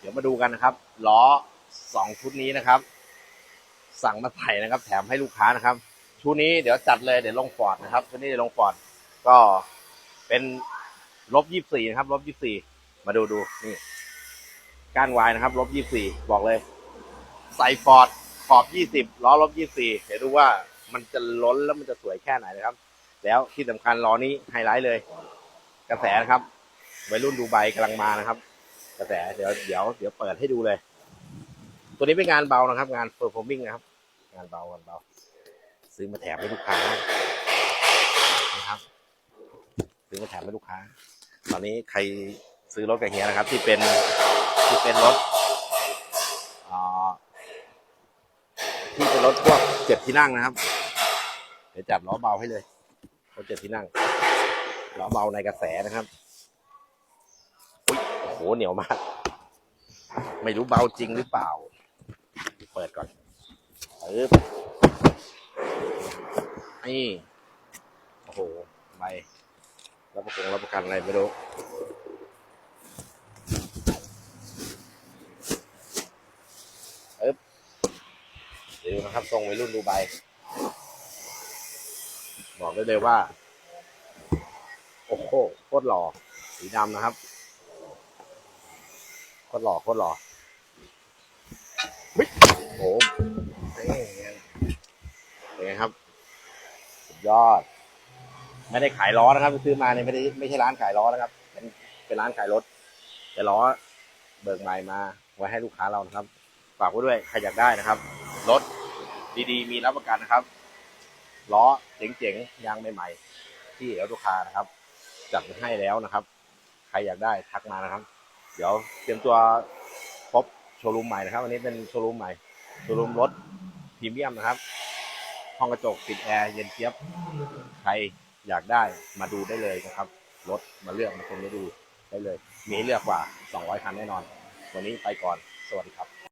เดี๋ยวมาดูกันนะครับล้อสองชุดนี้นะครับ สั่งมาใส่นะครับ แถมให้ลูกค้านะครับ ชุดนี้เดี๋ยวจัดเลยเดี๋ยวลงฟอร์ดนะครับชุดนี้เดี๋ยวลงฟอร์ดก็เป็นลบยี่สี่นะครับลบยี่สี่มาดูดูนี่ก้านวายนะครับลบยี่สี่บอกเลย ใส่ฟอร์ดขอบยี่สิบล้อลบยี่สี่เดี๋ยวดูว่ามันจะล้นแล้วมันจะสวยแค่ไหนนะครับ แล้วที่สำคัญล้อนี้ไฮไลท์เลย กระแสนะครับวัยรุ่นดูไบกำลังมานะครับ กระแสเดี๋ยวเดี๋ยวเดี๋ยวเปิดให้ดูเลย ตัวนี้เป็นงานเบานะครับ งานเฟอร์ฟอร์มิงนะครับ งานเบางานเบา ซื้อมาแถมให้ลูกค้านะครับซื้อมาแถมให้ลูกค้า ตอนนี้ใครซื้อรถกับเฮียนะครับ ที่เป็นที่เป็นรถที่เป็นรถพวกเจ็ดที่นั่งนะครับ เดี๋ยวจัดล้อเบาให้เลยรถเจ็ดที่นั่งล้อเบาในกระแสนะครับ หเหนียวมาก ไม่รู้เบาจริงหรือเปล่า เปิดก่อนปึ๊บนี่โอ้โหใบรับประกันรับประกันอะไรไม่รู้ปึ๊บดูนะครับทรงวัยรุ่นดูใบ บอกได้เลยว่า โอ้โหโคตรหล่อสีดำนะครับ โคตรหล่อโคตรหล่อฮ้ยโอ้โหเป็นไงครับสุดยอด ไม่ได้ขายล้อนะครับซื้อมาเนี่ยไม่ได้ไม่ใช่ร้านขายล้อนะครับ เป็นเป็นร้านขายรถ แต่ล้อเบิกใหม่มา ไว้ให้ลูกค้าเรานะครับ ฝากไว้ด้วยใครอยากได้นะครับ รถดีๆ มีรับประกันนะครับ ล้อเจ๋งๆ ยางใหม่ๆ ที่เอลลูกค้านะครับ จัดให้แล้วนะครับ ใครอยากได้ทักมานะครับ เดี๋ยวเตรียมตัวพบโชว์รูมใหม่นะครับ วันนี้เป็นโชว์รูมใหม่โชว์รูมรถพรีเมียมนะครับ ห้องกระจกติดแอร์เย็นเจี๊ยบ ใครอยากได้มาดูได้เลยนะครับ รถมาเลือกมาชมมาดูได้เลย มีให้เลือกกว่า 200 คันแน่นอน วันนี้ไปก่อน สวัสดีครับ